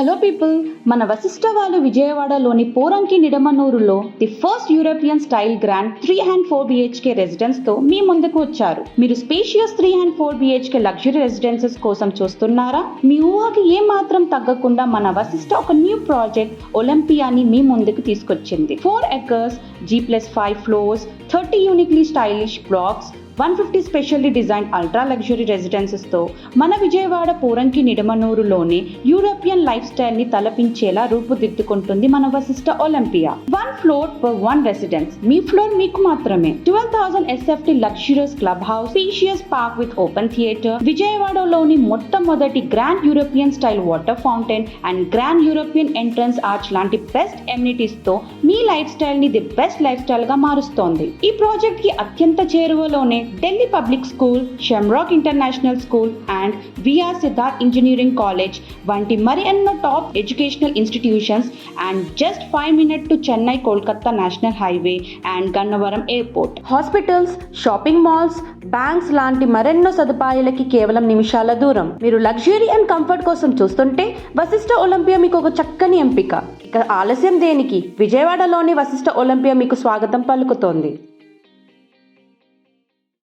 Hello people మన వశిష్ఠ వాళ్ళు విజయవాడలోని Poranki నిడమనూరులో the first European style grand three and four BHK రెసిడెన్స్తో మీ ముందుకు వచ్చారు. మీరు spacious three and four BHK luxury residences కోసం చూస్తున్నారా? మీ ఊహకి ఏ మాత్రం తగ్గకుండా మన వశిష్ఠ ఒక న్యూ ప్రాజెక్ట్ ఒలింపియాని మీ ముందుకు తీసుకొచ్చింది. Four acres G plus five floors thirty uniquely stylish blocks one fifty specially design ultra luxury రెసిడెన్సెస్తో మన విజయవాడ పూరంకి నిడమనూరులోని యూరోపియన్ లైఫ్ స్టైల్ని తలపించేలా రూపుదిద్దుకుంటుంది మన Vasishta Olympia. One floor per one residence. మీ ఫ్లోర్ మీకు మాత్రమే. Twelve thousand SFT luxurious club house spacious park with open theatre విజయవాడలోని మొట్టమొదటి grand European style water fountain and grand European entrance arch లాంటి best ఎమ్యూనిటీస్తో మీ లైఫ్ స్టైల్ని the best life స్టైల్గా మారుస్తోంది. ఈ ప్రాజెక్ట్కి అత్యంత చేరువలోనే Delhi public school Shamrock international school and VR Siddhartha engineering college వంటి మరి ఎన్నో top educational institutions and just five minute to Chennai Kolkata national highway and Gannavaram airport hospitals shopping malls banks లాంటి మరెన్నో సదుపాయాలకి కేవలం నిమిషాల దూరం. మీరు లగ్జరీ అండ్ కంఫర్ట్ కోసం చూస్తుంటే వశిష్ఠ ఒలింపియా మీకు ఒక చక్కని ఎంపిక. ఇక ఆలస్యం దేనికి? విజయవాడలోని వశిష్ఠ ఒలింపియా మీకు స్వాగతం పలుకుతోంది.